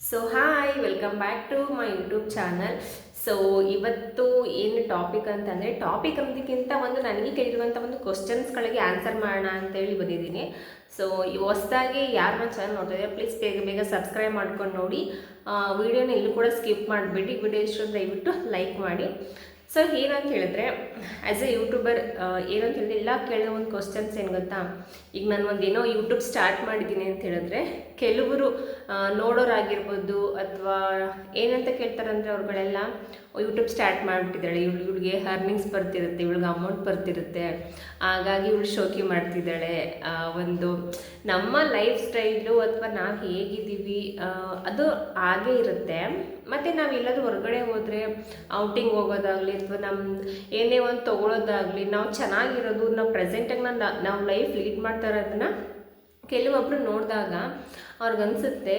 So hi welcome back to my YouTube channel so ಇವತ್ತು ಏನು topic ಅಂತಂದರೆ topic ಅನ್ನೋದಕ್ಕಿಂತ ಒಂದು ನನಗೆ ಕೇಳಿರುವಂಥ ಒಂದು ಕ್ವಶನ್ಸ್ಗಳಿಗೆ ಆನ್ಸರ್ ಮಾಡೋಣ ಅಂತೇಳಿ ಬಂದಿದ್ದೀನಿ. ಸೊ ಹೊಸ್ದಾಗಿ ಯಾರು ನನ್ನ ಚಾನಲ್ ನೋಡ್ತಿದ್ದಾರೆ ಪ್ಲೀಸ್ ಬೇಗ ಬೇಗ ಸಬ್ಸ್ಕ್ರೈಬ್ ಮಾಡ್ಕೊಂಡು ನೋಡಿ. ವಿಡಿಯೋನ ಇಲ್ಲೂ ಕೂಡ ಸ್ಕಿಪ್ ಮಾಡಿಬಿಟ್ಟು ವಿಡಿಯೋ ಇಷ್ಟ ದಯವಿಟ್ಟು ಲೈಕ್ ಮಾಡಿ. ಸೊ ಏನಂತ ಹೇಳಿದ್ರೆ ಆ್ಯಸ್ ಎ ಯೂಟ್ಯೂಬರ್ ಏನಂತ ಹೇಳಿದ್ರೆ ಎಲ್ಲ ಕೇಳೋ ಒಂದು ಕ್ವಶನ್ಸ್ ಏನು ಗೊತ್ತಾ? ಈಗ ನಾನು ಒಂದು ಏನೋ ಯೂಟ್ಯೂಬ್ ಸ್ಟಾರ್ಟ್ ಮಾಡಿದ್ದೀನಿ ಅಂತ ಹೇಳಿದ್ರೆ, ಕೆಲವರು ನೋಡೋರಾಗಿರ್ಬೋದು ಅಥವಾ ಏನಂತ ಕೇಳ್ತಾರಂದರೆ ಅವ್ರುಗಳೆಲ್ಲ ಯೂಟ್ಯೂಬ್ ಸ್ಟಾರ್ಟ್ ಮಾಡಿಬಿಟ್ಟಿದ್ದಾಳೆ, ಇವಳು, ಇವಳಿಗೆ ಅರ್ನಿಂಗ್ಸ್ ಬರ್ತಿರುತ್ತೆ, ಇವಳಿಗೆ ಅಮೌಂಟ್ ಬರ್ತಿರುತ್ತೆ, ಹಾಗಾಗಿ ಇವಳು ಶೋಕಿ ಮಾಡ್ತಿದ್ದಾಳೆ ಒಂದು ನಮ್ಮ ಲೈಫ್ ಸ್ಟೈಲು ಅಥವಾ ನಾವು ಹೇಗಿದ್ದೀವಿ ಅದು ಹಾಗೇ ಇರುತ್ತೆ. ಮತ್ತು ನಾವು ಎಲ್ಲಾದರೂ ಹೊರಗಡೆ ಹೋದರೆ ಔಟಿಂಗ್ ಹೋಗೋದಾಗಲಿ ಅಥವಾ ನಮ್ಮ ಏನೇ ಒಂದು ತೊಗೊಳೋದಾಗಲಿ ನಾವು ಚೆನ್ನಾಗಿರೋದು, ನಾವು ಪ್ರೆಸೆಂಟಾಗಿ ನಾನು ನಾವು ಲೈಫ್ ಲೀಡ್ ಮಾಡ್ತಾ ಇರೋದನ್ನ ಕೆಲವೊಬ್ಬರು ನೋಡಿದಾಗ ಅವ್ರಿಗನ್ಸುತ್ತೆ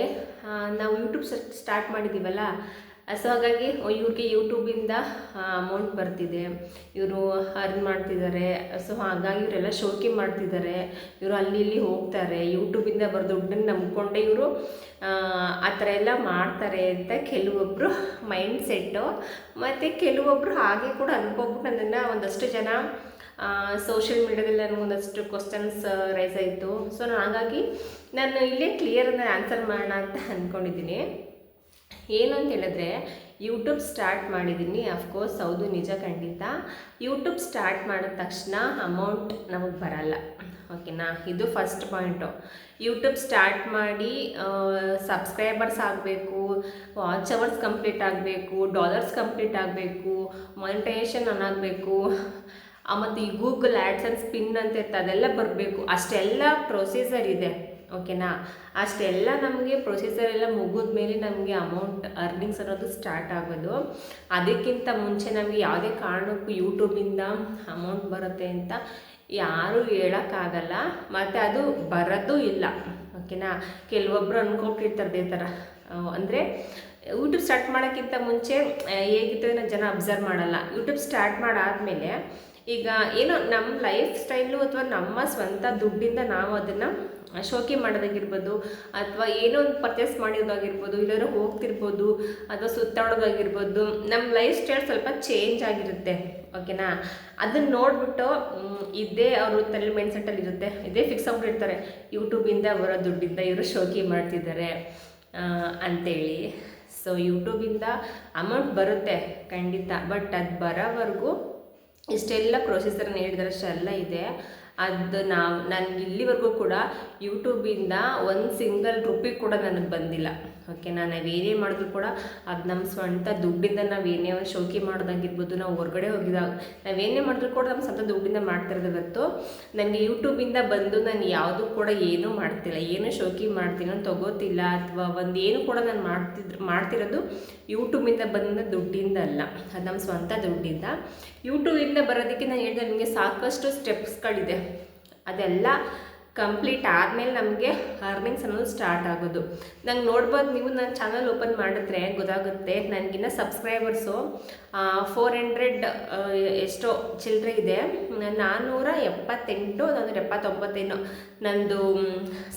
ನಾವು ಯೂಟ್ಯೂಬ್ ಸ್ಟಾರ್ಟ್ ಮಾಡಿದ್ದೀವಲ್ಲ ಸೊ ಹಾಗಾಗಿ ಇವ್ರಿಗೆ ಯೂಟ್ಯೂಬಿಂದ ಅಮೌಂಟ್ ಬರ್ತಿದೆ. ಇವರು ಅರ್ನ್ ಮಾಡ್ತಿದ್ದಾರೆ ಸೊ ಹಾಗಾಗಿ ಇವರೆಲ್ಲ ಶೋಕಿ ಮಾಡ್ತಿದ್ದಾರೆ ಇವರು ಅಲ್ಲಿ ಇಲ್ಲಿ ಹೋಗ್ತಾರೆ. ಯೂಟ್ಯೂಬಿಂದ ಬರೋ ದುಡ್ಡನ್ನು ನಂಬಿಕೊಂಡೆ ಇವರು, ಆ ಥರ ಎಲ್ಲ ಮಾಡ್ತಾರೆ ಅಂತ ಕೆಲವೊಬ್ಬರು ಮೈಂಡ್ ಸೆಟ್ಟು ಮತ್ತು ಕೆಲವೊಬ್ಬರು ಹಾಗೆ ಕೂಡ ಅನ್ಕೋಬಿಟ್ಟು ನನ್ನನ್ನು ಒಂದಷ್ಟು ಜನ ಸೋಷಿಯಲ್ ಮೀಡ್ಯಾದಲ್ಲಿ ನನಗೆ ಒಂದಷ್ಟು ಕ್ವಶನ್ಸ್ ರೈಸ್ ಆಯಿತು. ಸೊ ಹಾಗಾಗಿ, ನಾನು ಇಲ್ಲೇ ಕ್ಲಿಯರನ್ನು ಆನ್ಸರ್ ಮಾಡೋಣ ಅಂತ ಅಂದ್ಕೊಂಡಿದ್ದೀನಿ ಏನು ಅಂತ ಹೇಳಿದ್ರೆ ಯೂಟ್ಯೂಬ್ ಸ್ಟಾರ್ಟ್ ಮಾಡಿದ್ದೀನಿ ಅಫ್ಕೋರ್ಸ್ ಹೌದು, ನಿಜ ಖಂಡಿತ. ಯೂಟ್ಯೂಬ್ ಸ್ಟಾರ್ಟ್ ಮಾಡಿದ ತಕ್ಷಣ ಅಮೌಂಟ್ ನಮಗೆ ಬರಲ್ಲ. ಓಕೆನಾ ಇದು ಫಸ್ಟ್ ಪಾಯಿಂಟು ಯೂಟ್ಯೂಬ್ ಸ್ಟಾರ್ಟ್ ಮಾಡಿ ಸಬ್ಸ್ಕ್ರೈಬರ್ಸ್ ಆಗಬೇಕು ವಾಚ್ ಅವರ್ಸ್ ಕಂಪ್ಲೀಟ್ ಆಗಬೇಕು ಡಾಲರ್ಸ್ ಕಂಪ್ಲೀಟ್ ಆಗಬೇಕು ಮಾನಿಟೈಸೇಷನ್ ಆನ್ ಆಗಬೇಕು. ಮತ್ತು ಈ ಗೂಗಲ್ ಆ್ಯಡ್ಸ್ ಆ್ಯಂಡ್ ಸ್ಪಿನ್ ಅಂತ ಇರ್ತದೆ, ಅದೆಲ್ಲ ಬರಬೇಕು. ಅಷ್ಟೆಲ್ಲ ಪ್ರೊಸೀಜರ್ ಇದೆ. ಓಕೆನಾ? ಅಷ್ಟೆಲ್ಲ ನಮಗೆ ಪ್ರೊಸೀಜರ್ ಎಲ್ಲ ಮುಗಿದ ಮೇಲೆ ನಮಗೆ ಅಮೌಂಟ್ ಅರ್ನಿಂಗ್ಸ್ ಅನ್ನೋದು ಸ್ಟಾರ್ಟ್ ಆಗೋದು. ಅದಕ್ಕಿಂತ ಮುಂಚೆ ನಮಗೆ ಯಾವುದೇ ಕಾರಣಕ್ಕೂ ಯೂಟ್ಯೂಬಿಂದ ಅಮೌಂಟ್ ಬರುತ್ತೆ ಅಂತ ಯಾರೂ ಹೇಳೋಕ್ಕಾಗಲ್ಲ. ಮತ್ತು ಅದು ಬರೋದು ಇಲ್ಲ. ಓಕೆನಾ? ಕೆಲವೊಬ್ಬರು ಅನ್ಕೊಂಡಿರ್ತಾರೆ ಅದೇ ಥರ. ಅಂದರೆ ಯೂಟ್ಯೂಬ್ ಸ್ಟಾರ್ಟ್ ಮಾಡೋಕ್ಕಿಂತ ಮುಂಚೆ ಹೇಗಿತ್ತು ಜನ ಅಬ್ಸರ್ವ್ ಮಾಡಲ್ಲ. ಯೂಟ್ಯೂಬ್ ಸ್ಟಾರ್ಟ್ ಮಾಡಾದಮೇಲೆ ಈಗ ಏನೋ ನಮ್ಮ ಲೈಫ್ ಸ್ಟೈಲು ಅಥವಾ ನಮ್ಮ ಸ್ವಂತ ದುಡ್ಡಿಂದ ನಾವು ಅದನ್ನು ಶೋಕಿ ಮಾಡೋದಾಗಿರ್ಬೋದು ಅಥವಾ ಏನೋ ಒಂದು ಪರ್ಚೇಸ್ ಮಾಡಿರೋದಾಗಿರ್ಬೋದು ಇಲ್ಲರ ಹೋಗ್ತಿರ್ಬೋದು ಅಥವಾ ಸುತ್ತಾಡೋದಾಗಿರ್ಬೋದು ನಮ್ಮ ಲೈಫ್ ಸ್ಟೈಲ್ ಸ್ವಲ್ಪ ಚೇಂಜ್ ಆಗಿರುತ್ತೆ ಓಕೆನಾ ಅದನ್ನ ನೋಡಿಬಿಟ್ಟು ಇದೇ ಅವರು ತಲೆ ಮೈಂಡ್ ಸೆಟ್ಟಲ್ಲಿ ಇರುತ್ತೆ. ಇದೇ ಫಿಕ್ಸ್ ಆಗ್ಬಿಟ್ಟಿರ್ತಾರೆ ಯೂಟ್ಯೂಬಿಂದ ಬರೋ ದುಡ್ಡಿಂದ ಇವರು ಶೋಕಿ ಮಾಡ್ತಿದ್ದಾರೆ ಅಂತೇಳಿ. ಸೊ ಯೂಟ್ಯೂಬಿಂದ ಅಮೌಂಟ್ ಬರುತ್ತೆ, ಖಂಡಿತ. ಬಟ್ ಅದು ಬರೋವರೆಗೂ ಇಷ್ಟೆಲ್ಲ ಪ್ರೊಸೆಸರ್ನ ಹೇಳಿದ್ರೆ ಅಷ್ಟೆಲ್ಲ ಇದೆ. ಅದು ನಾವು ನನಗೆ ಇಲ್ಲಿವರೆಗೂ ಕೂಡ ಯೂಟ್ಯೂಬಿಂದ ಒಂದು ಸಿಂಗಲ್ ರುಪಿ ಕೂಡ ನನಗೆ ಬಂದಿಲ್ಲ. ಓಕೆನಾ ನಾವು ಏನೇ ಮಾಡಿದ್ರು ಕೂಡ ಅದು ನಮ್ಮ ಸ್ವಂತ ದುಡ್ಡಿಂದ ನಾವು ಏನೇ ಒಂದು ಶೋಕಿ ಮಾಡೋದಾಗಿರ್ಬೋದು, ನಾವು ಹೊರಗಡೆ ಹೋಗಿದಾಗ ನಾವೇನೇ ಮಾಡಿದ್ರು ಕೂಡ ನಮ್ಮ ಸ್ವಂತ ದುಡ್ಡಿಂದ ಮಾಡ್ತಿರೋದು ನನಗೆ ಯೂಟ್ಯೂಬಿಂದ ಬಂದು ನಾನು ಯಾವುದೂ ಕೂಡ ಏನೂ ಮಾಡ್ತಿಲ್ಲ, ಏನು ಶೋಕಿ ಮಾಡ್ತೀನಿ ತಗೋತಿಲ್ಲ ಅಥವಾ ಒಂದು ಏನು ಕೂಡ ನಾನು ಮಾಡ್ತಿದ್ರು ಮಾಡ್ತಿರೋದು ಯೂಟ್ಯೂಬಿಂದ ಬಂದ ದುಡ್ಡಿಂದ ಅಲ್ಲ, ಅದು ನಮ್ಮ ಸ್ವಂತ ದುಡ್ಡಿಂದ. ಯೂಟ್ಯೂಬಿಂದ ಬರೋದಕ್ಕೆ ನಾನು ಹೇಳಿದೆ ನಿಮಗೆ ಸಾಕಷ್ಟು ಸ್ಟೆಪ್ಸ್ಗಳಿದೆ ಅದೆಲ್ಲ ಕಂಪ್ಲೀಟ್ ಆದಮೇಲೆ ನಮಗೆ ಅರ್ನಿಂಗ್ಸ್ ಅನ್ನೋದು ಸ್ಟಾರ್ಟ್ ಆಗೋದು. ನಂಗೆ ನೋಡ್ಬೋದು ನೀವು ನನ್ನ ಚಾನಲ್ ಓಪನ್ ಮಾಡಿದ್ರೆ ಗೊತ್ತಾಗುತ್ತೆ. ನನಗಿನ್ನ ಸಬ್ಸ್ಕ್ರೈಬರ್ಸು ಫೋರ್ ಹಂಡ್ರೆಡ್ ಎಷ್ಟೋ ಚಿಲ್ಲರೆ ಇದೆ. ನಾನ್ನೂರ ಎಪ್ಪತ್ತೆಂಟು ನಾನ್ನೂರ ಎಪ್ಪತ್ತೊಂಬತ್ತೇನು ನಂದು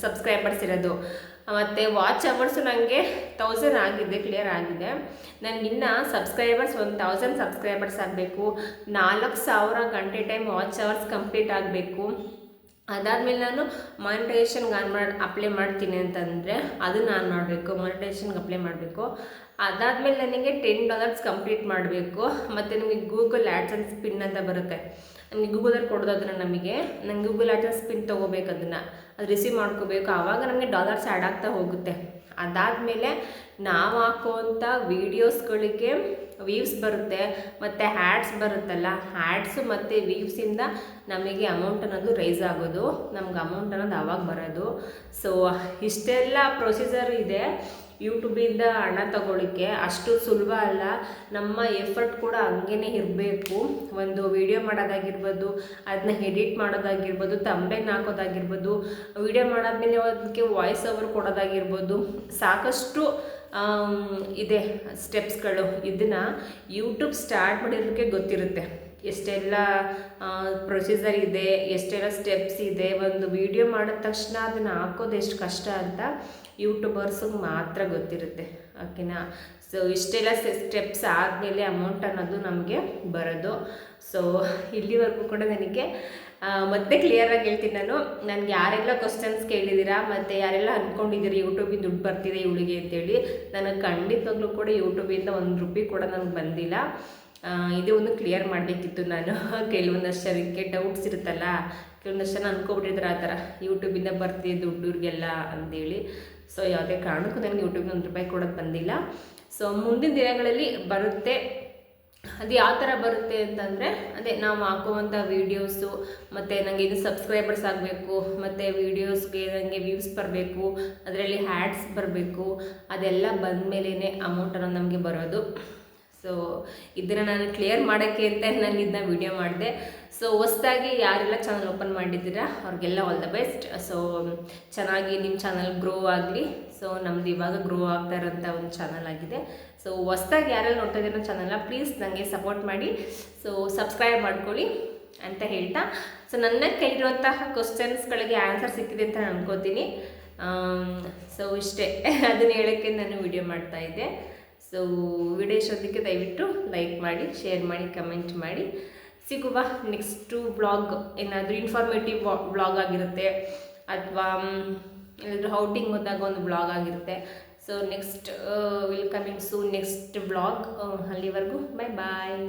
ಸಬ್ಸ್ಕ್ರೈಬರ್ಸ್ ಇರೋದು. ಮತ್ತು ವಾಚ್ ಅವರ್ಸು ನನಗೆ ತೌಸಂಡ್ ಆಗಿದೆ ಕ್ಲಿಯರ್ ಆಗಿದೆ. ನನಗಿನ್ನ ಸಬ್ಸ್ಕ್ರೈಬರ್ಸ್ ಒಂದು ತೌಸಂಡ್ ಸಬ್ಸ್ಕ್ರೈಬರ್ಸ್ ಆಗಬೇಕು. ನಾಲ್ಕು ಸಾವಿರ ಗಂಟೆ ಟೈಮ್ ವಾಚ್ ಅವರ್ಸ್ ಕಂಪ್ಲೀಟ್ ಆಗಬೇಕು. ಅದಾದಮೇಲೆ ನಾನು ಮಾನಿಟೈಸೇಷನ್ಗೆ ಆನ್ ಮಾಡಿ ಅಪ್ಲೈ ಮಾಡ್ತೀನಿ ಅಂತಂದರೆ ಅದು ನಾನು ಮಾಡಬೇಕು ಮಾನಿಟೈಸೇಷನ್ಗೆ ಅಪ್ಲೈ ಮಾಡಬೇಕು. ಅದಾದಮೇಲೆ ನನಗೆ ಟೆನ್ ಡಾಲರ್ಸ್ ಕಂಪ್ಲೀಟ್ ಮಾಡಬೇಕು. ಮತ್ತು ನಿಮಗೆ ಗೂಗಲ್ ಆ್ಯಡ್ಸನ್ಸ್ ಪಿನ್ ಅಂತ ಬರುತ್ತೆ. ನಮಗೆ ಗೂಗಲಲ್ಲಿ ಕೊಡೋದಾದ್ರೆ ನಮಗೆ, ನಂಗೆ ಗೂಗಲ್ ಆ್ಯಡ್ಸನ್ಸ್ ಪಿನ್ ತೊಗೋಬೇಕು ಅದನ್ನು. ಅದು ರಿಸೀವ್ ಮಾಡ್ಕೋಬೇಕು. ಆವಾಗ ನಮಗೆ ಡಾಲರ್ಸ್ ಆ್ಯಡ್ ಆಗ್ತಾ ಹೋಗುತ್ತೆ. ಅದಾದಮೇಲೆ ನಾವು ಹಾಕೋವಂಥ ವೀಡಿಯೋಸ್ಗಳಿಗೆ ವ್ಯೂಸ್ ಬರುತ್ತೆ, ಮತ್ತು ಹ್ಯಾಡ್ಸ್ ಬರುತ್ತಲ್ಲ ಹ್ಯಾಡ್ಸು ಮತ್ತು ವೀವ್ಸಿಂದ ನಮಗೆ ಅಮೌಂಟ್ ಅನ್ನೋದು ರೈಸ್ ಆಗೋದು, ನಮ್ಗೆ ಅಮೌಂಟ್ ಅನ್ನೋದು ಆವಾಗ ಬರೋದು. ಸೊ ಇಷ್ಟೆಲ್ಲ ಪ್ರೊಸೀಜರ್ ಇದೆ ಯೂಟ್ಯೂಬಿಂದ ಹಣ ತಗೊಳ್ಳಿಕ್ಕೆ. ಅಷ್ಟು ಸುಲಭ ಅಲ್ಲ, ನಮ್ಮ ಎಫರ್ಟ್ ಕೂಡ ಹಂಗೇ ಇರಬೇಕು. ಒಂದು ವಿಡಿಯೋ ಮಾಡೋದಾಗಿರ್ಬೋದು ಅದನ್ನ ಎಡಿಟ್ ಮಾಡೋದಾಗಿರ್ಬೋದು ತಂಬೆನ್ ಹಾಕೋದಾಗಿರ್ಬೋದು ವಿಡಿಯೋ ಮಾಡಾದ್ಮೇಲೆ ಅದಕ್ಕೆ ವಾಯ್ಸ್ ಓವರ್ ಕೊಡೋದಾಗಿರ್ಬೋದು, ಸಾಕಷ್ಟು ಇದೆ ಸ್ಟೆಪ್ಸ್ಗಳು ಇದನ್ನು ಯೂಟ್ಯೂಬ್ ಸ್ಟಾರ್ಟ್ ಮಾಡಿರೋಕ್ಕೆ ಗೊತ್ತಿರುತ್ತೆ. ಎಷ್ಟೆಲ್ಲ ಪ್ರೊಸೀಜರ್ ಇದೆ, ಎಷ್ಟೆಲ್ಲ ಸ್ಟೆಪ್ಸ್ ಇದೆ, ಒಂದು ವಿಡಿಯೋ ಮಾಡಿದ ತಕ್ಷಣ ಅದನ್ನು ಹಾಕೋದು ಎಷ್ಟು ಕಷ್ಟ ಅಂತ ಯೂಟ್ಯೂಬರ್ಸಿಗೆ ಮಾತ್ರ ಗೊತ್ತಿರುತ್ತೆ. ಓಕೆನಾ? ಸೊ ಇಷ್ಟೆಲ್ಲ ಸ್ಟೆಪ್ಸ್ ಆದಮೇಲೆ ಅಮೌಂಟ್ ಅನ್ನೋದು ನಮಗೆ ಬರೋದು. ಸೊ ಇಲ್ಲಿವರೆಗೂ ಕೂಡ ನನಗೆ ಮತ್ತೆ ಕ್ಲಿಯರಾಗಿ ಹೇಳ್ತೀನಿ ನಾನು. ನನಗೆ ಯಾರೆಲ್ಲ ಕ್ವಶನ್ಸ್ ಕೇಳಿದ್ದೀರಾ ಮತ್ತು ಯಾರೆಲ್ಲ ಅಂದ್ಕೊಂಡಿದ್ದೀರಿ ಯೂಟ್ಯೂಬಿಂದ ದುಡ್ಡು ಬರ್ತಿದೆ ಇವಳಿಗೆ ಅಂತೇಳಿ, ನನಗೆ ಖಂಡಿತವಾಗ್ಲೂ ಕೂಡ ಯೂಟ್ಯೂಬಿಂದ ಒಂದು ರೂಪಾಯಿ ಕೂಡ ನನಗೆ ಬಂದಿಲ್ಲ. ಇದೇ ಒಂದು ಕ್ಲಿಯರ್ ಮಾಡಬೇಕಿತ್ತು ನಾನು. ಕೆಲವೊಂದಷ್ಟು ಅದಕ್ಕೆ ಡೌಟ್ಸ್ ಇರುತ್ತಲ್ಲ. ಕೆಲವೊಂದಷ್ಟು ಜನ ಅಂದ್ಕೊಬಿಟ್ಟಿದ್ರೆ ಆ ಥರ. ಯೂಟ್ಯೂಬಿಂದ ಬರ್ತಿದೆ ದುಡ್ಡು ಇವ್ರಿಗೆಲ್ಲ ಅಂತೇಳಿ. ಸೊ ಯಾವುದೇ ಕಾರಣಕ್ಕೂ ನನಗೆ ಯೂಟ್ಯೂಬ್ನ ಒಂದು ರೂಪಾಯಿ ಕೊಡೋದು ಬಂದಿಲ್ಲ. ಸೊ ಮುಂದಿನ ದಿನಗಳಲ್ಲಿ ಬರುತ್ತೆ. ಅದು ಯಾವ ಥರ ಬರುತ್ತೆ ಅಂತಂದರೆ, ಅದೇ ನಾವು ಹಾಕುವಂಥ ವೀಡಿಯೋಸು, ಮತ್ತು ನನಗೆ ಇದು ಸಬ್ಸ್ಕ್ರೈಬರ್ಸ್ ಆಗಬೇಕು, ಮತ್ತು ವೀಡಿಯೋಸ್ಗೆ ನನಗೆ ವ್ಯೂಸ್ ಬರಬೇಕು, ಅದರಲ್ಲಿ ಹ್ಯಾಡ್ಸ್ ಬರಬೇಕು, ಅದೆಲ್ಲ ಬಂದ ಮೇಲೇ ಅಮೌಂಟ್ ಅನ್ನೋದು ನಮಗೆ ಬರೋದು. ಸೊ ಇದನ್ನು ನಾನು ಕ್ಲಿಯರ್ ಮಾಡೋಕ್ಕೆ ಅಂತ ನಾನು ಇದನ್ನ ವಿಡಿಯೋ ಮಾಡಿದೆ. ಸೊ ಹೊಸ್ದಾಗಿ ಯಾರೆಲ್ಲ ಚಾನಲ್ ಓಪನ್ ಮಾಡಿದ್ದೀರಾ, ಅವ್ರಿಗೆಲ್ಲ ಆಲ್ ದ ಬೆಸ್ಟ್ ಸೊ ಚೆನ್ನಾಗಿ ನಿಮ್ಮ ಚಾನಲ್ ಗ್ರೋ ಆಗಲಿ. ಸೊ ನಮ್ದು ಇವಾಗ ಗ್ರೋ ಆಗ್ತಾ ಇರೋಂಥ ಒಂದು ಚಾನಲ್ ಆಗಿದೆ. ಸೊ ಹೊಸ್ದಾಗಿ ಯಾರೆಲ್ಲ ನೋಡ್ತಾ ಇದ್ದೀರೋ ಚಾನಲ್ನ ಪ್ಲೀಸ್ ನನಗೆ ಸಪೋರ್ಟ್ ಮಾಡಿ. ಸೊ ಸಬ್ಸ್ಕ್ರೈಬ್ ಮಾಡ್ಕೊಳ್ಳಿ ಅಂತ ಹೇಳ್ತಾ. ಸೊ ನನ್ನ ಕೈಲಿರುವಂತಹ ಕ್ವಶನ್ಸ್ಗಳಿಗೆ ಆನ್ಸರ್ ಸಿಕ್ಕಿದೆ ಅಂತ ನಾನು ಅನ್ಕೋತೀನಿ. ಸೊ ಇಷ್ಟೇ. ಅದನ್ನು ಹೇಳೋಕ್ಕೆ ನಾನು ವಿಡಿಯೋ ಮಾಡ್ತಾ ಇದ್ದೆ. ಸೊ ವಿಡಿಯೋ ಇಷ್ಟೊತ್ತಿಗೆ ದಯವಿಟ್ಟು ಲೈಕ್ ಮಾಡಿ ಶೇರ್ ಮಾಡಿ ಕಮೆಂಟ್ ಮಾಡಿ. ಸಿಗುವ ನೆಕ್ಸ್ಟು ಬ್ಲಾಗ್ ಏನಾದರೂ ಇನ್ಫಾರ್ಮೇಟಿವ್ ಬ್ಲಾಗ್ ಆಗಿರುತ್ತೆ, ಅಥವಾ ಏನಾದರೂ ಔಟಿಂಗ್ ಹೋದಾಗ ಒಂದು ಬ್ಲಾಗ್ ಆಗಿರುತ್ತೆ. So next will coming soon next blog ಅಲ್ಲಿವರೆಗೂ ಬೈ ಬಾಯ್